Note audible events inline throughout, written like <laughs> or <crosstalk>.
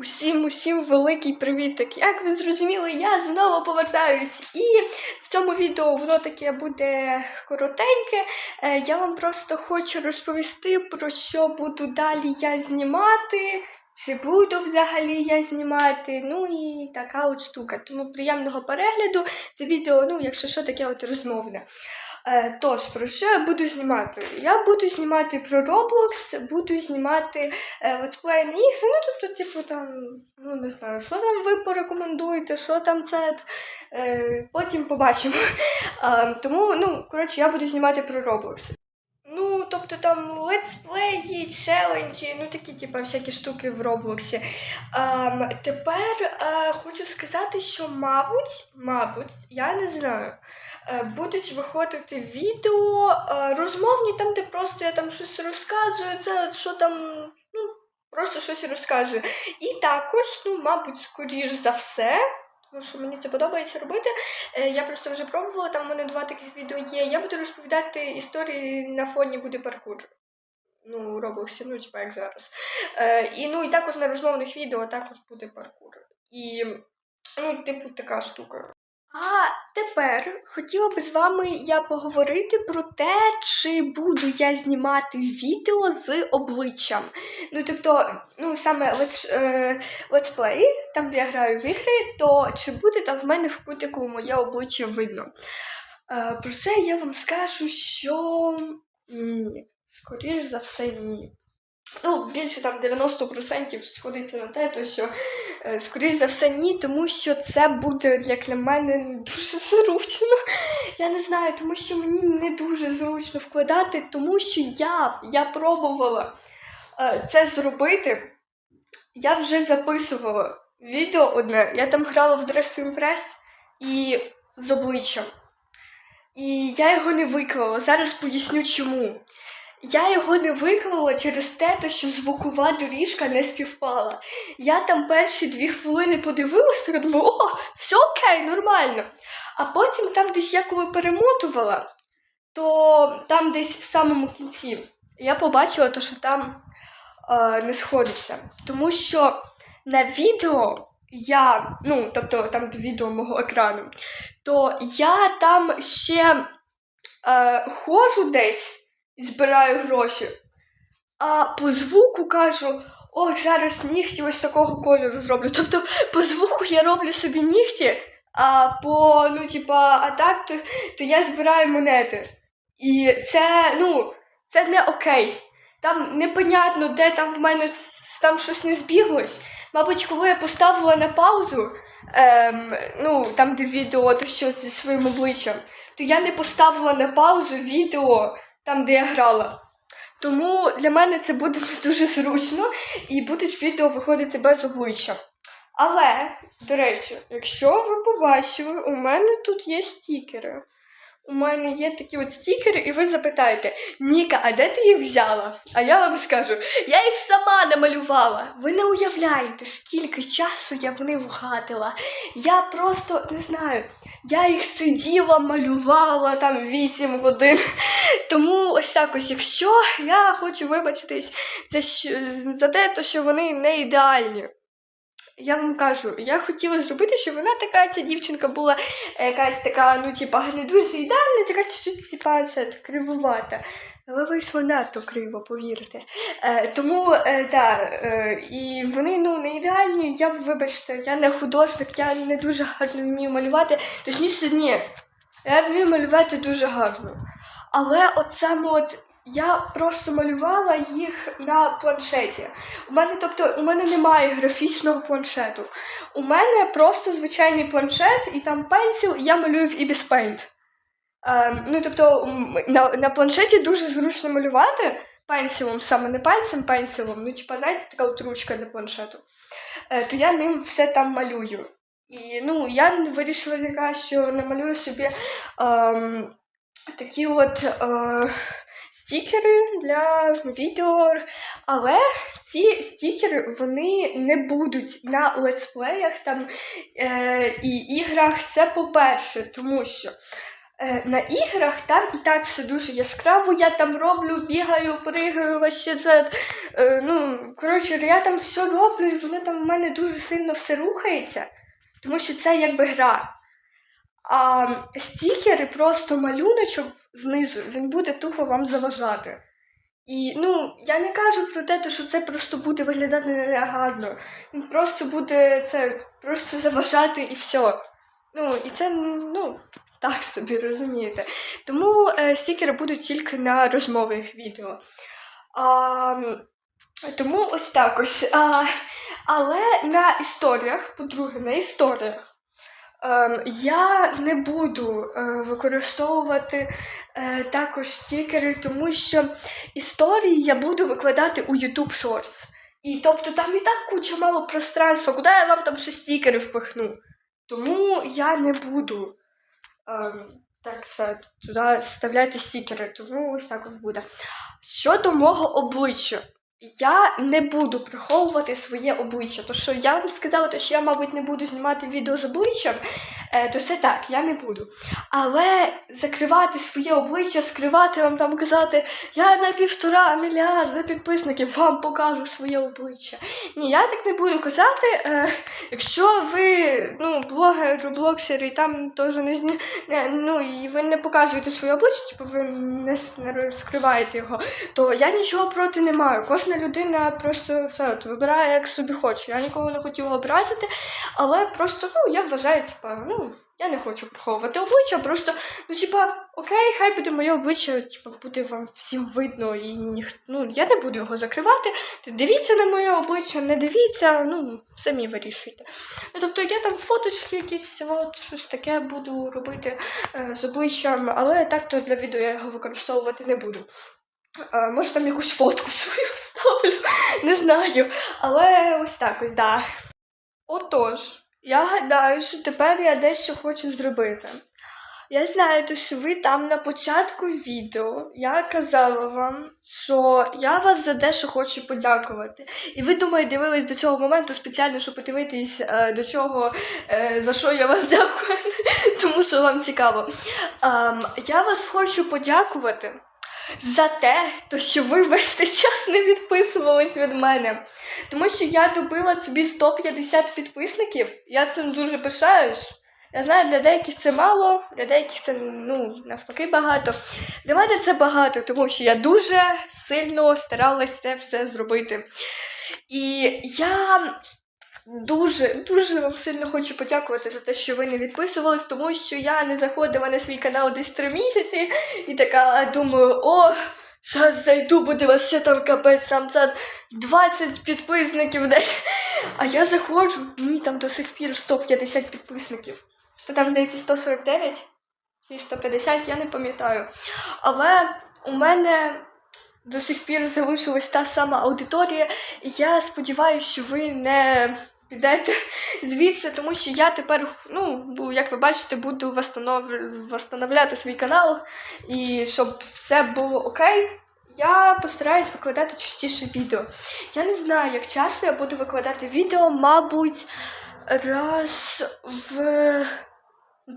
Усім, усім великий привіт! Як ви зрозуміли, я знову повертаюсь. І в цьому відео воно таке буде коротеньке. Е, Я вам просто хочу розповісти, про що буду далі я знімати, чи буду взагалі я знімати. Ну і така от штука. Тому приємного перегляду. Це відео, ну, якщо що, таке от розмовне. Е, Тож, про що я буду знімати? Я буду знімати про Roblox, буду знімати е, летсплей ігри, ну тобто, типу, там, ну не знаю, що там ви порекомендуєте, що там це. Е, потім побачимо. <laughs> Е, тому, ну, коротше, я буду знімати про Roblox. Тобто там летсплеї, челенджі, ну такі, типу, всякі штуки в Роблоксі. Ем, тепер е, хочу сказати, що, мабуть, мабуть, я не знаю, е, будуть виходити відео е, розмовні, там, де просто я там щось розказую, це от що там, ну, просто щось розказую. І також, ну, мабуть, скоріш за все. Тому що мені це подобається робити. Е, Я просто вже пробувала, там у мене два таких відео є. Я буду розповідати історії на фоні буде паркур. Ну, Роблоксі, ну, типа як зараз. Е, і, ну, і також на розмовних відео також буде паркур. І, ну, типу, така штука. А тепер хотіла би з вами я поговорити про те, чи буду я знімати відео з обличчям. Ну, тобто, ну, саме летс, летсплей, там, де я граю в ігри, то чи буде там в мене в кутику моє обличчя видно? Е, про це я вам скажу, що ні. Скоріш за все, ні. Ну, більше там 90% сходиться на те, то що е, скоріш за все ні, тому що це буде як для мене не дуже зручно. Я не знаю, тому що мені не дуже зручно вкладати, тому що я, я пробувала е, це зробити. Я вже записувала відео одне. Я там грала в Dress to Impress і з обличчям. І я його не виклала. Зараз поясню чому. Я його не виклала через те, що звукова доріжка не співпала. Я там перші дві хвилини подивилася, і думала, о, все окей, нормально. А потім там десь я коли перемотувала, то там десь в самому кінці я побачила, то, що там е, не сходиться. Тому що на відео я, ну, тобто там відео мого екрану, то я там ще е, ходжу десь і збираю гроші. А по звуку кажу, о, зараз нігті ось такого кольору зроблю. Тобто по звуку я роблю собі нігті, а по, ну, типа, а то, то я збираю монети. І це, ну, це не окей. Там непонятно, де там в мене там щось не збіглось. Мабуть, коли я поставила на паузу, ем, ну, там, де відео, то що зі своїм обличчям, то я не поставила на паузу відео там, де я грала. Тому для мене це буде не дуже зручно і будуть відео виходити без обличчя. Але, до речі, якщо ви побачили, у мене тут є стікери. У мене є такі от стікери, і ви запитаєте, Ніка, а де ти їх взяла? А я вам скажу, я їх сама намалювала. Ви не уявляєте, скільки часу я в них вгадила. Я просто не знаю, я їх сиділа, малювала там 8 годин. Тому ось так ось, якщо я хочу вибачитись за, за те, що вони не ідеальні. Я вам кажу, я хотіла зробити, щоб вона така, ця дівчинка була е, якась така, ну, типа, не дуже ідеальна, така чуть-чуть, типа, це кривувата. Але вийшло надто криво, повірте. Е, тому, е, так, е, і вони, ну, не ідеальні, я, б, вибачте, я не художник, я не дуже гарно вмію малювати. Точніше, ні, я вмію малювати дуже гарно. Але от саме от я просто малювала їх на планшеті. У мене, тобто, у мене немає графічного планшету. У мене просто звичайний планшет, і там пенсіл, і я малюю в Ibis Paint. Ем, ну, тобто, на, на планшеті дуже зручно малювати пенсілом, саме не пальцем, пенсілом. Ну, типа, знаєте, така от ручка для планшету. Е, то я ним все там малюю. І ну, я вирішила така, що намалюю собі ем, такі от е, стікери для відео, але ці стікери вони не будуть на летсплеях там е, і іграх. Це по-перше, тому що Е, на іграх там і так все дуже яскраво. Я там роблю, бігаю, пригаю, вообще це. Ну, коротше, я там все роблю, і воно там в мене дуже сильно все рухається, тому що це якби гра. А стікери просто малюночок знизу, він буде тупо вам заважати. І ну, я не кажу про те, що це просто буде виглядати негарно. Він просто буде це просто заважати і все. Ну, і це, ну, так собі розумієте. Тому е, стікери будуть тільки на розмовних відео. А, тому ось так ось. А, але на історіях, по-друге, на історіях. Ем, я не буду е, використовувати е, також стікери, тому що історії я буду викладати у YouTube Shorts. І тобто там і так куча мало пространства, куди я вам там ще стікери впихну. Тому я не буду ем, так це, туди вставляти стікери, тому ось так от буде. Щодо мого обличчя, я не буду приховувати своє обличчя. То що я вам сказала, то що я, мабуть, не буду знімати відео з обличчям, то все так, я не буду. Але закривати своє обличчя, скривати вам там казати, я на півтора мільярда підписників вам покажу своє обличчя. Ні, я так не буду казати. Е, якщо ви ну, блогер, роблоксер і там теж не зні... ну, і ви не показуєте своє обличчя, типу ви не, розкриваєте його, то я нічого проти не маю. Кожна людина просто це от, вибирає як собі хоче. Я нікого не хотіла образити, але просто ну я вважаю, типа, ну я не хочу приховувати обличчя, просто ну типа, окей, хай буде моє обличчя, типа буде вам всім видно, і ніхто ну я не буду його закривати. Дивіться на моє обличчя, не дивіться, ну самі вирішуйте. Ну, тобто я там фоточки якісь, от, щось таке буду робити е, з обличчям, але так то для відео я його використовувати не буду. Е, може там якусь фотку свою <laughs> вставлю, не знаю. Але ось так ось, да. Отож, я гадаю, що тепер я дещо хочу зробити. Я знаю, то, що ви там на початку відео я казала вам, що я вас за дещо хочу подякувати. І ви думаю, дивились до цього моменту спеціально, щоб подивитись, е, до чого, е, за що я вас дякую, <laughs> тому що вам цікаво. Ем, я вас хочу подякувати за те, то, що ви весь цей час не відписувались від мене. Тому що я добила собі 150 підписників. Я цим дуже пишаюсь. Я знаю, для деяких це мало, для деяких це ну, навпаки багато. Для мене це багато, тому що я дуже сильно старалась це все зробити. І я дуже, дуже вам сильно хочу подякувати за те, що ви не відписувались, тому що я не заходила на свій канал десь три місяці і така думаю, о, зараз зайду, буде вас ще там капець, там це 20 підписників десь. А я заходжу, ні, там до сих пір 150 підписників. Що там, здається, 149 чи 150, я не пам'ятаю. Але у мене до сих пір залишилась та сама аудиторія, і я сподіваюся, що ви не підете звідси, тому що я тепер, ну, як ви бачите, буду восстановляти свій канал, і щоб все було окей. Я постараюсь викладати частіше відео. Я не знаю, як часто я буду викладати відео, мабуть, раз в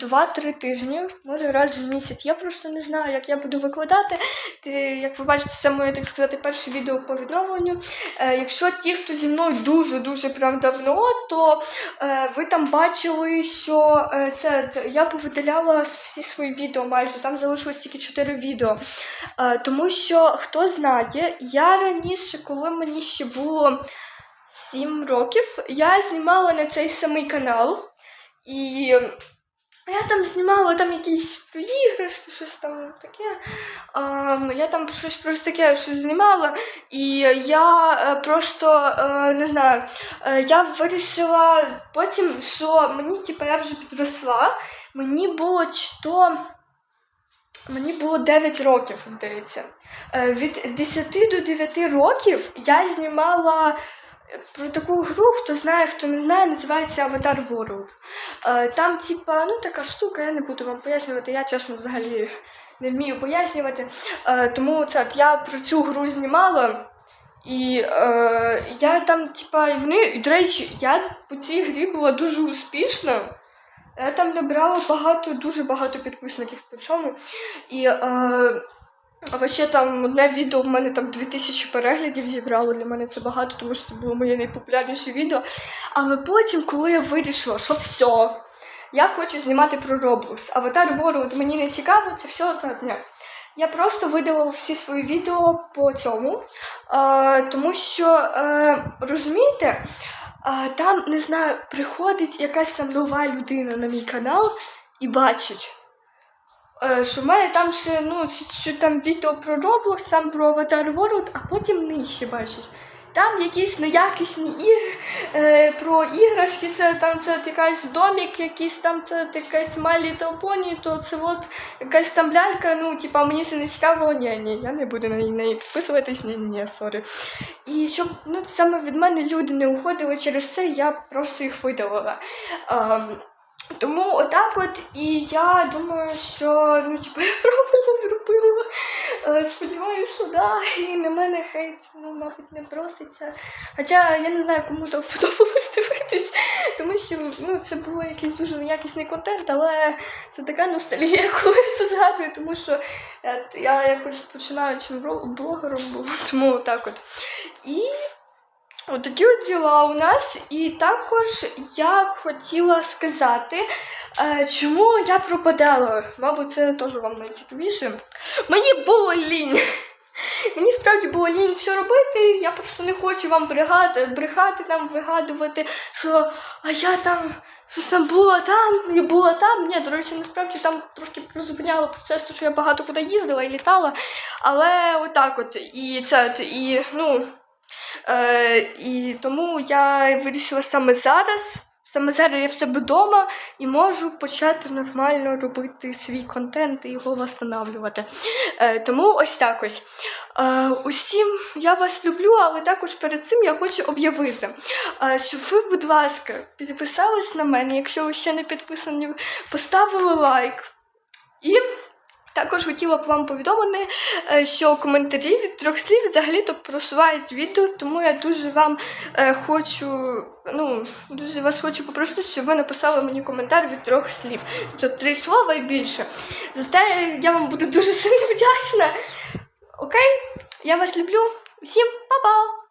2-3 тижні, може раз в місяць. Я просто не знаю, як я буду викладати. Ти, як ви бачите, це моє, так сказати, перше відео по відновленню. Е, якщо ті, хто зі мною дуже-дуже прям давно, то е, ви там бачили, що е, це я повидаляла всі свої відео майже, там залишилось тільки 4 відео. Тому що, хто знає, я раніше, коли мені ще було 7 років, я знімала на цей самий канал. І я там знімала там якісь іграшки, щось там таке. Ем, я там щось просто таке щось знімала, і я е, просто е, не знаю, е, я вирішила потім, що мені, типу, я вже підросла, мені було чи то. Мені було 9 років, здається. Е, Від 10 до 9 років я знімала е, про таку гру, хто знає, хто не знає, називається Avatar World. Е, Там, типа, ну така штука, я не буду вам пояснювати, я чесно взагалі не вмію пояснювати. Е, Тому це я про цю гру знімала. І е, я там, типа, і вони, і, до речі, я по цій грі була дуже успішна. Я там набрала багато, дуже багато підписників по цьому. І е, а ще там одне відео в мене там 2000 переглядів зібрало. Для мене це багато, тому що це було моє найпопулярніше відео. Але потім, коли я вирішила, що все, я хочу знімати про Roblox. Аватар World мені не цікаво, це все це дня. Я просто видалила всі свої відео по цьому, е, тому що е, розумієте, е, там не знаю, приходить якась там нова людина на мій канал і бачить. Е, Що в мене там ще ну, що там відео про Roblox, там про Avatar World, а потім нижче бачить. Там якісь неякісні ігри е, про іграшки, це там це якась домік, якийсь там це якась Little Pony, то це от якась там лялька, ну, типа, мені це не цікаво, ні, ні, я не буду на неї, підписуватись, ні, ні, сорі. І щоб ну, саме від мене люди не уходили через це, я просто їх видалила. Ем, тому отак от, і я думаю, що ну, типу, я правильно <laughs> зробила. Сподіваюся, що да, і на мене хейт, ну, мабуть, не проситься. Хоча я не знаю, кому то <laughs> подобалось дивитись, тому що ну, це був якийсь дуже неякісний контент, але це така ностальгія, <laughs> коли я це згадую, тому що е, я якось починаючим блогером була, тому так от. І Отакі от діла у нас, і також я хотіла сказати, е, чому я пропадала. Мабуть, це теж вам найцікавіше. Мені було лінь. <laughs> Мені справді було лінь все робити. Я просто не хочу вам брехати, брехати там, вигадувати, що а я там щось там була там, я була там. Ні, до речі, насправді там трошки призупиняла процес, що я багато куди їздила і літала. Але отак от. І це от, і ну. Е, і тому я вирішила саме зараз. Саме зараз я в себе вдома і можу почати нормально робити свій контент і його встановлювати. Е, тому ось так ось. Е, усім я вас люблю, але також перед цим я хочу об'явити, е, щоб ви, будь ласка, підписались на мене, якщо ви ще не підписані, поставили лайк. Також хотіла б вам повідомити, е, що коментарі від трьох слів взагалі-то просувають відео, тому я дуже вам е, хочу, ну, дуже вас хочу попросити, щоб ви написали мені коментар від трьох слів. Тобто три слова і більше. Зате я вам буду дуже сильно вдячна. Окей? Я вас люблю. Всім па-па!